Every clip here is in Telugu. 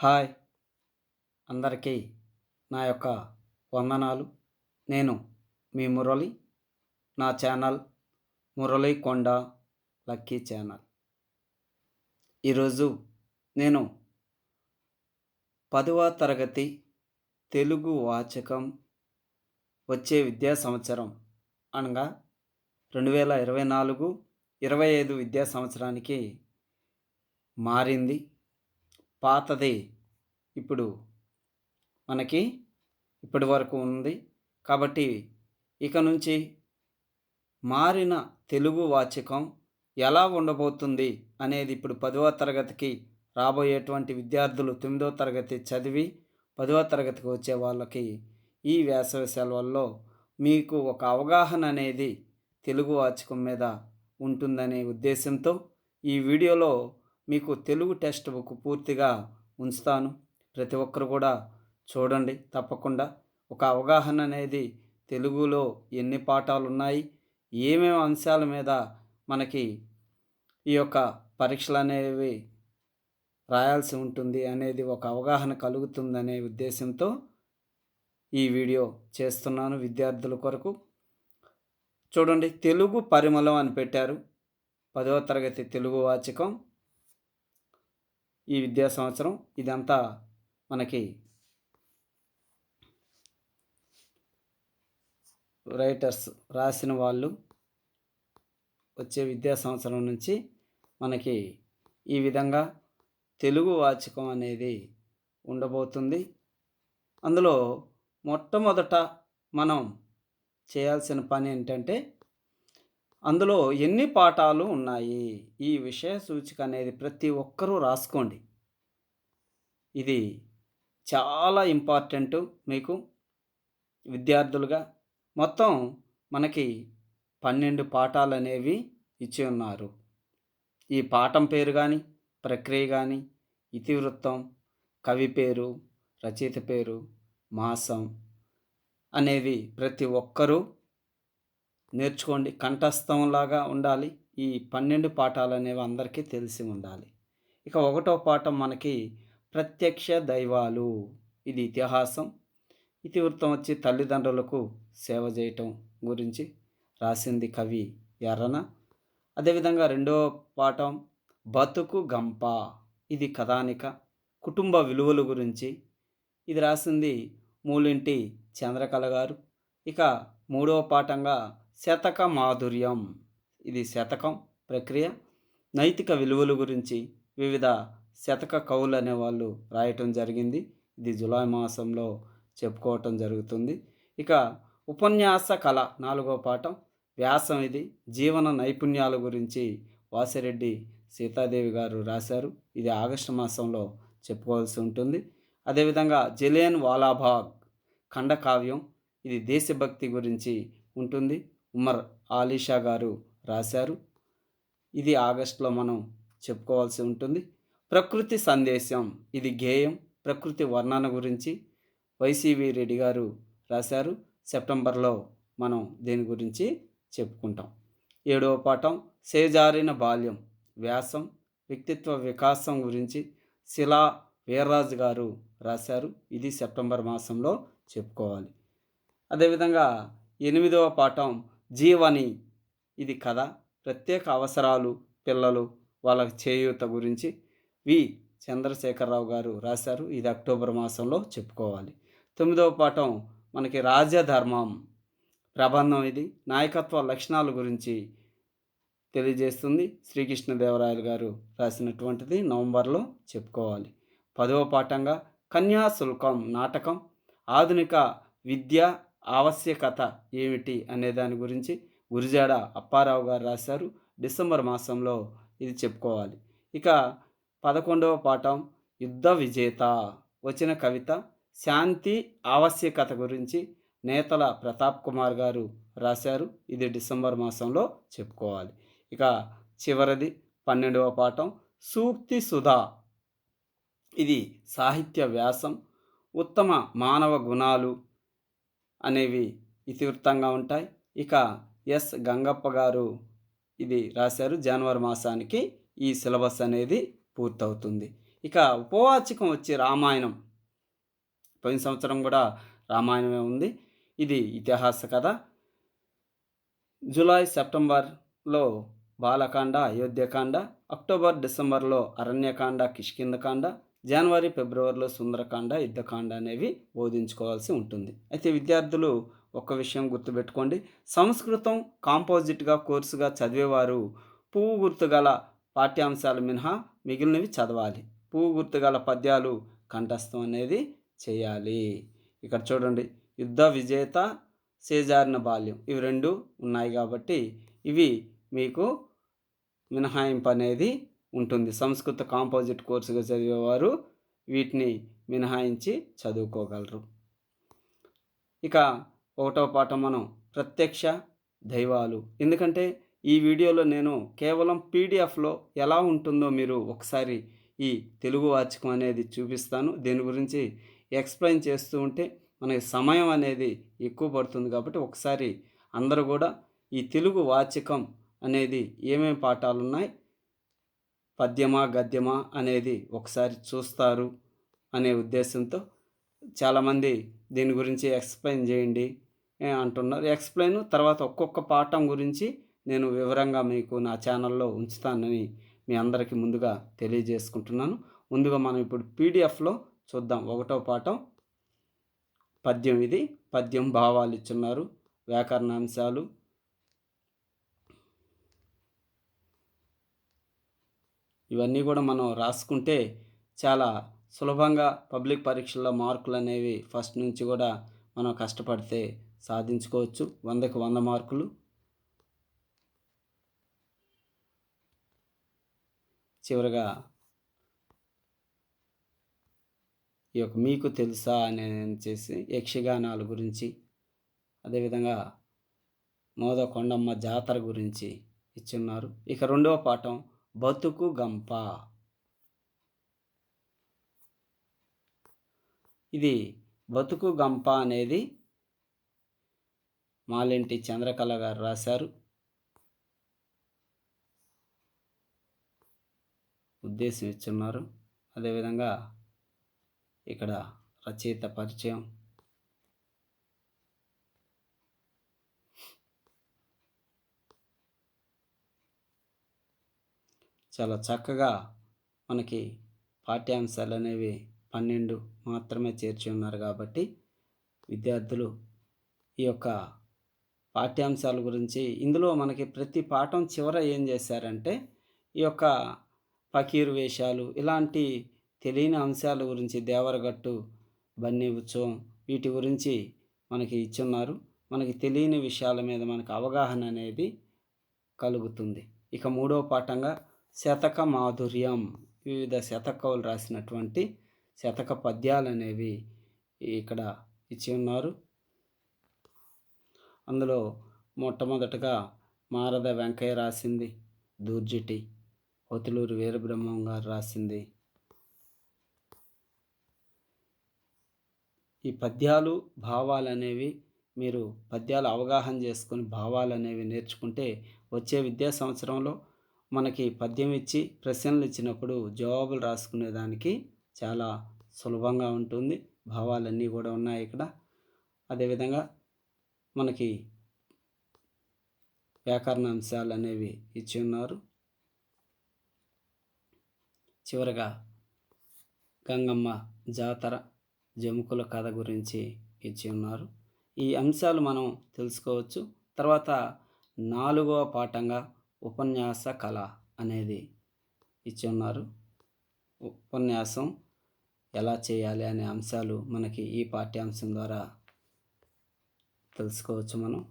హాయ్ అందరికీ నా యొక్క వందనాలు. నేను మీ మురళి. నా ఛానల్ మురళి కొండ లక్కీ ఛానల్. ఈరోజు నేను పదవ తరగతి తెలుగు వాచకం వచ్చే విద్యా సంవత్సరం అనగా రెండు వేల ఇరవై నాలుగు ఇరవై ఐదు విద్యా సంవత్సరానికి మారింది. పాతది ఇప్పుడు మనకి ఇప్పటి వరకు ఉంది. కాబట్టి ఇక నుంచి మారిన తెలుగు వాచకం ఎలా ఉండబోతుంది అనేది ఇప్పుడు పదవ తరగతికి రాబోయేటువంటి విద్యార్థులు తొమ్మిదవ తరగతి చదివి పదవ తరగతికి వచ్చే వాళ్ళకి ఈ వేసవి సెలవుల్లో మీకు ఒక అవగాహన అనేది తెలుగు వాచకం మీద ఉంటుందనే ఉద్దేశంతో ఈ వీడియోలో మీకు తెలుగు టెక్స్ట్ బుక్ పూర్తిగా ఉంచుతాను. ప్రతి ఒక్కరు కూడా చూడండి. తప్పకుండా ఒక అవగాహన అనేది తెలుగులో ఎన్ని పాఠాలు ఉన్నాయి ఏమేమి అంశాల మీద మనకి ఈ యొక్క పరీక్షలు అనేవి రాయాల్సి ఉంటుంది అనేది ఒక అవగాహన కలుగుతుందనే ఉద్దేశంతో ఈ వీడియో చేస్తున్నాను విద్యార్థుల కొరకు. చూడండి తెలుగు పరిమళం అని పెట్టారు. పదవ తరగతి తెలుగు వాచకం. ఈ విద్యా సంవత్సరం ఇదంతా మనకి రైటర్స్ రాసిన వాళ్ళు వచ్చే విద్యా సంవత్సరం నుంచి మనకి ఈ విధంగా తెలుగు వాచకం అనేది ఉండబోతుంది. అందులో మొట్టమొదట మనం చేయాల్సిన పని ఏంటంటే అందులో ఎన్ని పాఠాలు ఉన్నాయి? ఈ విషయ సూచిక అనేది ప్రతి ఒక్కరూ రాసుకోండి. ఇది చాలా ఇంపార్టెంట్ మీకు విద్యార్థులుగా. మొత్తం మనకి పన్నెండు పాఠాలు అనేవి ఇచ్చి ఉన్నారు. ఈ పాఠం పేరు కానీ ప్రక్రియ కానీ ఇతివృత్తం కవి పేరు రచయిత పేరు మాసం అనేవి ప్రతి ఒక్కరూ నేర్చుకోండి. కంఠస్థంలాగా ఉండాలి. ఈ పన్నెండు పాఠాలు అనేవి అందరికీ తెలిసి ఉండాలి. ఇక ఒకటో పాఠం మనకి ప్రత్యక్ష దైవాలు. ఇది ఇతిహాసం. ఇతివృత్తం వచ్చి తల్లిదండ్రులకు సేవ చేయటం గురించి రాసింది కవి ఎర్రన. అదేవిధంగా రెండవ పాఠం బతుకు గంప. ఇది కథానిక. కుటుంబ విలువల గురించి. ఇది రాసింది మూలింటి చంద్రకళ గారు. ఇక మూడవ పాఠంగా శతక మాధుర్యం. ఇది శతకం ప్రక్రియ. నైతిక విలువల గురించి వివిధ శతక కవులు అనేవాళ్ళు రాయటం జరిగింది. ఇది జులై మాసంలో చెప్పుకోవటం జరుగుతుంది. ఇక ఉపన్యాస కళ నాలుగో పాఠం. వ్యాసం ఇది. జీవన నైపుణ్యాల గురించి వాసిరెడ్డి సీతాదేవి గారు రాశారు. ఇది ఆగస్టు మాసంలో చెప్పుకోవాల్సి ఉంటుంది. అదేవిధంగా జలియన్ వాలాబాగ్ ఖండకావ్యం. ఇది దేశభక్తి గురించి ఉంటుంది. ఉమర్ ఆలీషా గారు రాశారు. ఇది ఆగస్టులో మనం చెప్పుకోవాల్సి ఉంటుంది. ప్రకృతి సందేశం ఇది గేయం. ప్రకృతి వర్ణన గురించి వైసీవి రెడ్డి గారు రాశారు. సెప్టెంబర్లో మనం దీని గురించి చెప్పుకుంటాం. ఏడవ పాఠం సేజారిన బాల్యం వ్యాసం వ్యక్తిత్వ వికాసం గురించి శిలా వీర్రాజు గారు రాశారు. ఇది సెప్టెంబర్ మాసంలో చెప్పుకోవాలి. అదేవిధంగా ఎనిమిదవ పాఠం జీవని ఇది కథ. ప్రత్యేక అవసరాలు పిల్లలు వాళ్ళ చేయూత గురించి వి. చంద్రశేఖరరావు గారు రాశారు. ఇది అక్టోబర్ మాసంలో చెప్పుకోవాలి. తొమ్మిదవ పాఠం మనకి రాజధర్మం ప్రబంధం ఇది. నాయకత్వ లక్షణాల గురించి తెలియజేస్తుంది శ్రీకృష్ణదేవరాయలు గారు రాసినటువంటిది నవంబర్లో చెప్పుకోవాలి. పదవ పాఠంగా కన్యాశుల్కం నాటకం ఆధునిక విద్య ఆవశ్యకత ఏమిటి అనే దాని గురించి గురిజాడ అప్పారావు గారు రాశారు. డిసెంబర్ మాసంలో ఇది చెప్పుకోవాలి. ఇక పదకొండవ పాఠం యుద్ధ విజేత వచ్చిన కవిత శాంతి ఆవశ్యకత గురించి నేతల ప్రతాప్ కుమార్ గారు రాశారు. ఇది డిసెంబర్ మాసంలో చెప్పుకోవాలి. ఇక చివరిది పన్నెండవ పాఠం సూక్తి సుధా. ఇది సాహిత్య వ్యాసం. ఉత్తమ మానవ గుణాలు అనేవి ఇతివృత్తంగా ఉంటాయి. ఇక ఎస్ గంగప్ప గారు ఇది రాశారు జనవరి మాసానికి. ఈ సిలబస్ అనేది పూర్తవుతుంది. ఇక ఉపవాచకం వచ్చి రామాయణం. పోయిన సంవత్సరం కూడా రామాయణమే ఉంది. ఇది ఇతిహాస కథ. జూలై సెప్టెంబర్లో బాలకాండ అయోధ్యకాండ అక్టోబర్ డిసెంబర్లో అరణ్యకాండ కిష్కిందకాండ జనవరి ఫిబ్రవరిలో సుందరకాండ యుద్ధకాండ అనేవి బోధించుకోవాల్సి ఉంటుంది. అయితే విద్యార్థులు ఒక విషయం గుర్తుపెట్టుకోండి. సంస్కృతం కాంపోజిట్గా కోర్సుగా చదివేవారు పువ్వు గుర్తుగల పాఠ్యాంశాలు మినహా మిగిలినవి చదవాలి. పువ్వు గుర్తుగల పద్యాలు కంఠస్థం అనేది చేయాలి. ఇక్కడ చూడండి. యుద్ధ విజేత సేజారిన బాల్యం. ఇవి రెండు ఉన్నాయి కాబట్టి ఇవి మీకు మినహాయింపు అనేది ఉంటుంది. సంస్కృత కాంపోజిట్ కోర్సుగా చదివేవారు వీటిని మినహాయించి చదువుకోగలరు. ఇక ఒకటో పాఠం మనం ప్రత్యక్ష దైవాలు. ఎందుకంటే ఈ వీడియోలో నేను కేవలం పీడిఎఫ్లో ఎలా ఉంటుందో మీరు ఒకసారి ఈ తెలుగు వాచకం అనేది చూపిస్తాను. దీని గురించి ఎక్స్ప్లెయిన్ చేస్తూ ఉంటే మనకి సమయం అనేది ఎక్కువ పడుతుంది కాబట్టి ఒకసారి అందరూ కూడా ఈ తెలుగు వాచకం అనేది ఏమేమి పాఠాలు ఉన్నాయి పద్యమా గద్యమా అనేది ఒకసారి చూస్తారు అనే ఉద్దేశంతో చాలామంది దీని గురించి ఎక్స్ప్లెయిన్ చేయండి అంటున్నారు. ఎక్స్ప్లెయిన్ తర్వాత ఒక్కొక్క పాఠం గురించి నేను వివరంగా మీకు నా ఛానల్లో ఉంచుతానని మీ అందరికీ ముందుగా తెలియజేసుకుంటున్నాను. ముందుగా మనం ఇప్పుడు పీడిఎఫ్లో చూద్దాం. ఒకటో పాఠం. పద్యం ఇది. పద్యం భావాలు ఇచ్చున్నారు. వ్యాకరణాంశాలు ఇవన్నీ కూడా మనం రాసుకుంటే చాలా సులభంగా పబ్లిక్ పరీక్షల్లో మార్కులు అనేవి ఫస్ట్ నుంచి కూడా మనం కష్టపడితే సాధించుకోవచ్చు. వందకు వంద మార్కులు. చివరగా ఈ యొక్క మీకు తెలుసా అని చేసి యక్షగానాల గురించి అదేవిధంగా మోద కొండమ్మ జాతర గురించి ఇచ్చున్నారు. ఇక రెండవ పాఠం బతుకు గంప. ఇది బతుకు గంప అనేది మాలింటి చంద్రకళ గారు రాశారు. ఉద్దేశం ఇచ్చున్నారు అదేవిధంగా ఇక్కడ రచయిత పరిచయం చాలా చక్కగా మనకి పాఠ్యాంశాలు అనేవి పన్నెండు మాత్రమే చేర్చి ఉన్నారు కాబట్టి విద్యార్థులు ఈ యొక్క పాఠ్యాంశాల గురించి ఇందులో మనకి ప్రతి పాఠం చివర ఏం చేశారంటే ఈ యొక్క ఫకీర్ వేషాలు ఇలాంటి తెలియని అంశాల గురించి దేవరగట్టు బన్నీ ఉత్సవం వీటి గురించి మనకి ఇచ్చున్నారు. మనకి తెలియని విషయాల మీద మనకు అవగాహన అనేది కలుగుతుంది. ఇక మూడో పాఠంగా శతక మాధుర్యం వివిధ శతకవులు రాసినటువంటి శతక పద్యాలు అనేవి ఇక్కడ ఇచ్చి ఉన్నారు. అందులో మొట్టమొదటగా మారద వెంకయ్య రాసింది దూర్జిటి ఒతులూరు వీరబ్రహ్మం గారు రాసింది. ఈ పద్యాలు భావాలు అనేవి మీరు పద్యాలు అవగాహన చేసుకుని భావాలు అనేవి నేర్చుకుంటే వచ్చే విద్యా సంవత్సరంలో మనకి పద్యం ఇచ్చి ప్రశ్నలు ఇచ్చినప్పుడు జవాబులు రాసుకునే దానికి చాలా సులభంగా ఉంటుంది. భావాలన్నీ కూడా ఉన్నాయి ఇక్కడ. అదేవిధంగా మనకి వ్యాకరణ అంశాలు అనేవి ఇచ్చి ఉన్నారు. చివరగా గంగమ్మ జాతర జముకుల కథ గురించి ఇచ్చి ఉన్నారు. ఈ అంశాలు మనం తెలుసుకోవచ్చు. తర్వాత నాలుగవ పాఠంగా ఉపన్యాస కళ అనేది ఇచ్చి ఉన్నారు ఉపన్యాసం ఎలా చేయాలి అనే అంశాలు మనకి ఈ పాఠ్యాంశం ద్వారా తెలుసుకోవచ్చు మనం.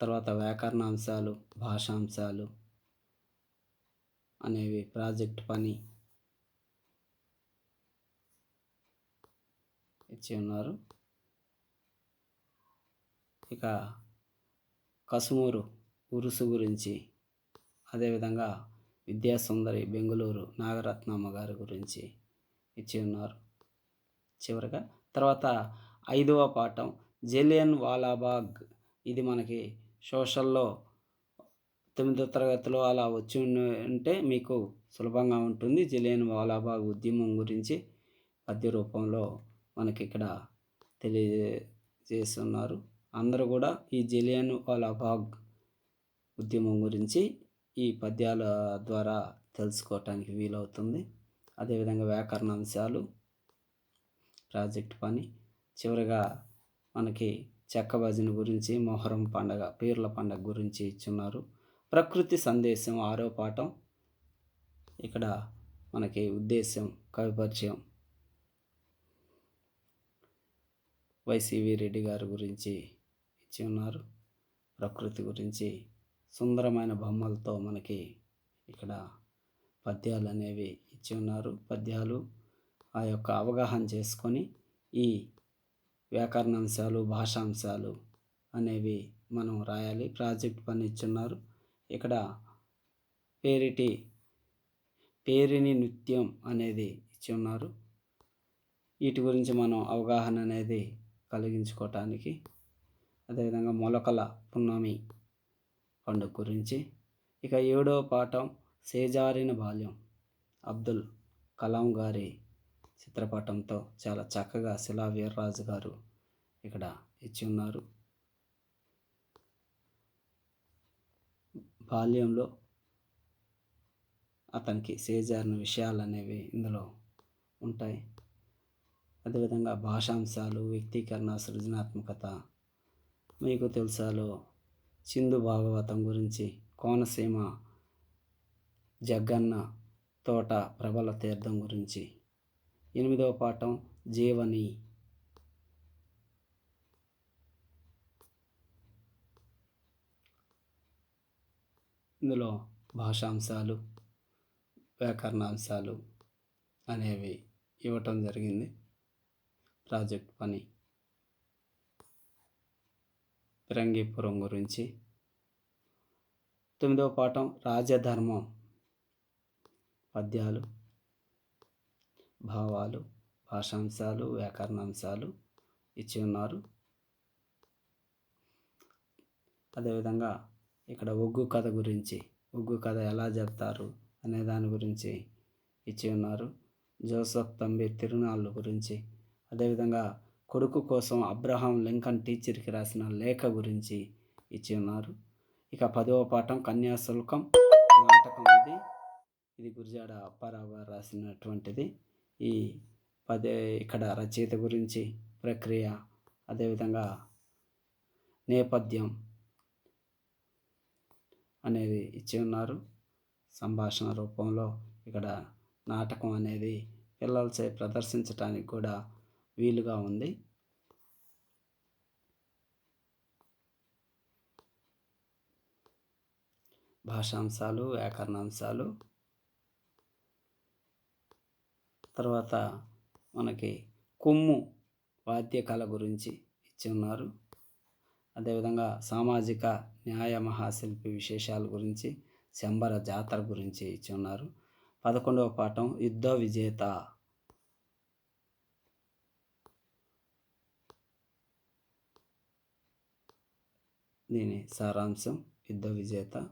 తర్వాత వ్యాకరణ అంశాలు భాషాంశాలు అనేవి ప్రాజెక్ట్ పని ఇచ్చి ఉన్నారు. ఇక కసుమూరు ఉరుసు గురించి అదేవిధంగా విద్యాసుందరి బెంగుళూరు నాగరత్నమ్మ గారి గురించి ఇచ్చి ఉన్నారు. చివరగా తర్వాత ఐదవ పాఠం జలియన్ వాలాబాగ్. ఇది మనకి సోషల్లో తొమ్మిదో తరగతిలో అలా వచ్చి ఉంటే మీకు సులభంగా ఉంటుంది. జలియన్ వాలాబాగ్ ఉద్యమం గురించి పద్య రూపంలో మనకి ఇక్కడ తెలియజేస్తున్నారు. అందరూ కూడా ఈ జలియన్ వాలాబాగ్ ఉద్యమం గురించి ఈ పద్యాల ద్వారా తెలుసుకోవటానికి వీలవుతుంది. అదేవిధంగా వ్యాకరణ అంశాలు ప్రాజెక్ట్ పని చివరిగా మనకి చెక్క భజన గురించి మొహరం పండగ పీర్ల పండగ గురించి ఇచ్చున్నారు. ప్రకృతి సందేశం ఆరో పాఠం. ఇక్కడ మనకి ఉద్దేశం కవి పరిచయం వైసివి రెడ్డి గారి గురించి ఇచ్చి ఉన్నారు. ప్రకృతి గురించి సుందరమైన బొమ్మలతో మనకి ఇక్కడ పద్యాలు అనేవి ఇచ్చి ఉన్నారు. పద్యాలు ఆ యొక్క అవగాహన చేసుకొని ఈ వ్యాకరణాంశాలు భాషాంశాలు అనేవి మనం రాయాలి. ప్రాజెక్ట్ పని ఇచ్చున్నారు ఇక్కడ పేరిటి పేరిని నృత్యం అనేది ఇచ్చి ఉన్నారు. వీటి గురించి మనం అవగాహన అనేది కలిగించుకోవటానికి అదేవిధంగా మొలకల పున్నమి పండుగ గురించి ఇక ఏడవ పాఠం సేజారిన బాల్యం. అబ్దుల్ కలాం గారి చిత్రపటంతో చాలా చక్కగా శిలా వీర్రాజు గారు ఇక్కడ ఇచ్చి ఉన్నారు. బాల్యంలో అతనికి సేజారిన విషయాలు అనేవి ఇందులో ఉంటాయి. అదేవిధంగా భాషాంశాలు వ్యక్తీకరణ సృజనాత్మకత మీకు తెలుసాలో సింధు భాగవతం గురించి కోనసీమ జగ్గన్న తోట ప్రబల తీర్థం గురించి ఎనిమిదవ పాఠం జీవని. ఇందులో భాషాంశాలు వ్యాకరణాంశాలు అనేవి ఇవ్వటం జరిగింది. ప్రాజెక్ట్ పని. ఫిరంగిపురం గురించి. తొమ్మిదవ పాఠం రాజధర్మం. పద్యాలు భావాలు భాషాంశాలు వ్యాకరణాంశాలు ఇచ్చి ఉన్నారు. అదేవిధంగా ఇక్కడ ఒగ్గు కథ గురించి ఒగ్గు కథ ఎలా చెప్తారు అనే దాని గురించి ఇచ్చి ఉన్నారు. జోసఫ్ తంబి తిరునాళ్ళు గురించి అదేవిధంగా కొడుకు కోసం అబ్రహాం లింకన్ టీచర్కి రాసిన లేఖ గురించి ఇచ్చి ఉన్నారు. ఇక పదవ పాఠం కన్యాశుల్కం నాటకం ఇది. ఇది గురిజాడ అప్పారావు రాసినటువంటిది. ఈ పదే ఇక్కడ రచయిత గురించి ప్రక్రియ అదేవిధంగా నేపథ్యం అనేది ఇచ్చి ఉన్నారు. సంభాషణ రూపంలో ఇక్కడ నాటకం అనేది పిల్లలచే ప్రదర్శించడానికి కూడా వీలుగా ఉంది. భాషాంశాలు వ్యాకరణాంశాలు. తర్వాత మనకి కొమ్ము వాద్య కళ గురించి ఇచ్చి ఉన్నారు అదేవిధంగా సామాజిక న్యాయ మహాశిల్పి విశేషాల గురించి శంబర జాతర గురించి ఇచ్చి ఉన్నారు పదకొండవ పాఠం యుద్ధ విజేత. దీని సారాంశం యుద్ధ విజేత.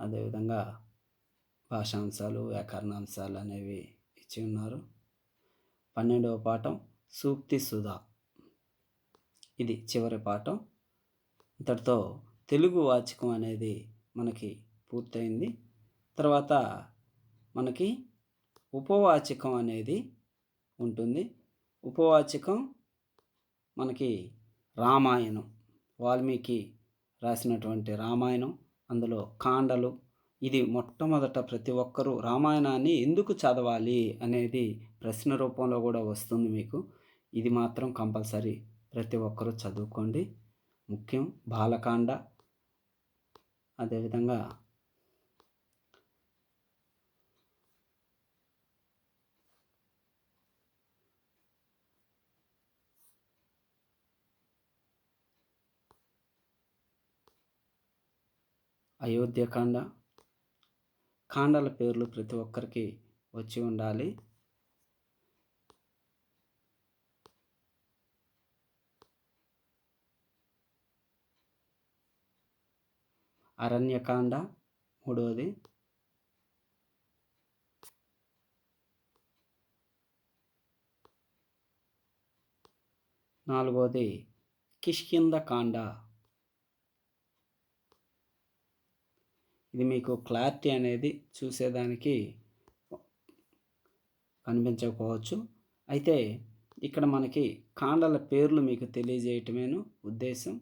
అదేవిధంగా భాషాంశాలు వ్యాకరణాంశాలు అనేవి ఇచ్చి ఉన్నారు. పన్నెండవ పాఠం సూక్తి సుధా. ఇది చివరి పాఠం. ఇంతటితో తెలుగు వాచకం అనేది మనకి పూర్తయింది. తర్వాత మనకి ఉపవాచకం అనేది ఉంటుంది. ఉపవాచకం మనకి రామాయణం. వాల్మీకి రాసినటువంటి రామాయణం అందులో కాండలు ఇది మొట్టమొదట ప్రతి ఒక్కరూ రామాయణాన్ని ఎందుకు చదవాలి అనేది ప్రశ్న రూపంలో కూడా వస్తుంది మీకు. ఇది మాత్రం కంపల్సరీ ప్రతి ఒక్కరూ చదువుకోండి. ముఖ్యం బాలకాండ. అదేవిధంగా అయోధ్యకాండ కాండల పేర్లు ప్రతి ఒక్కరికి వచ్చి ఉండాలి. అరణ్యకాండ మూడవది నాలుగవది కిష్కింద కాండ. ఇది మీకు క్లారిటీ అనేది చూసేదానికి కనిపించకపోవచ్చు. అయితే ఇక్కడ మనకి కాండల పేర్లు మీకు తెలియజేయటమేను ఉద్దేశం.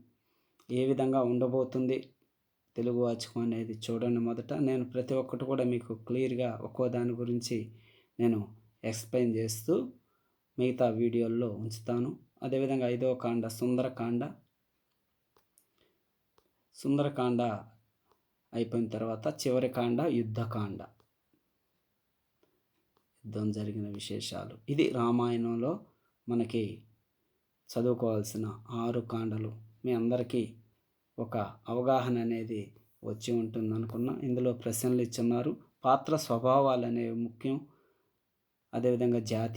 ఏ విధంగా ఉండబోతుంది తెలుగు వాచకం అనేది చూడండి మొదట. నేను ప్రతి ఒక్కటి కూడా మీకు క్లియర్గా ఒక్కో దాని గురించి నేను ఎక్స్ప్లెయిన్ చేస్తూ మిగతా వీడియోల్లో ఉంచుతాను. అదేవిధంగా ఐదవ కాండ సుందరకాండ. సుందరకాండ అయిపోయిన తర్వాత చివరి కాండ యుద్ధకాండ. యుద్ధం జరిగిన విశేషాలు. ఇది రామాయణంలో మనకి చదువుకోవాల్సిన ఆరు కాండలు. మీ అందరికీ ఒక అవగాహన అనేది వచ్చి ఉంటుంది అనుకున్నా ఇందులో ప్రశ్నలు ఇచ్చున్నారు. పాత్ర స్వభావాలు అనేవి ముఖ్యం. అదేవిధంగా జాతి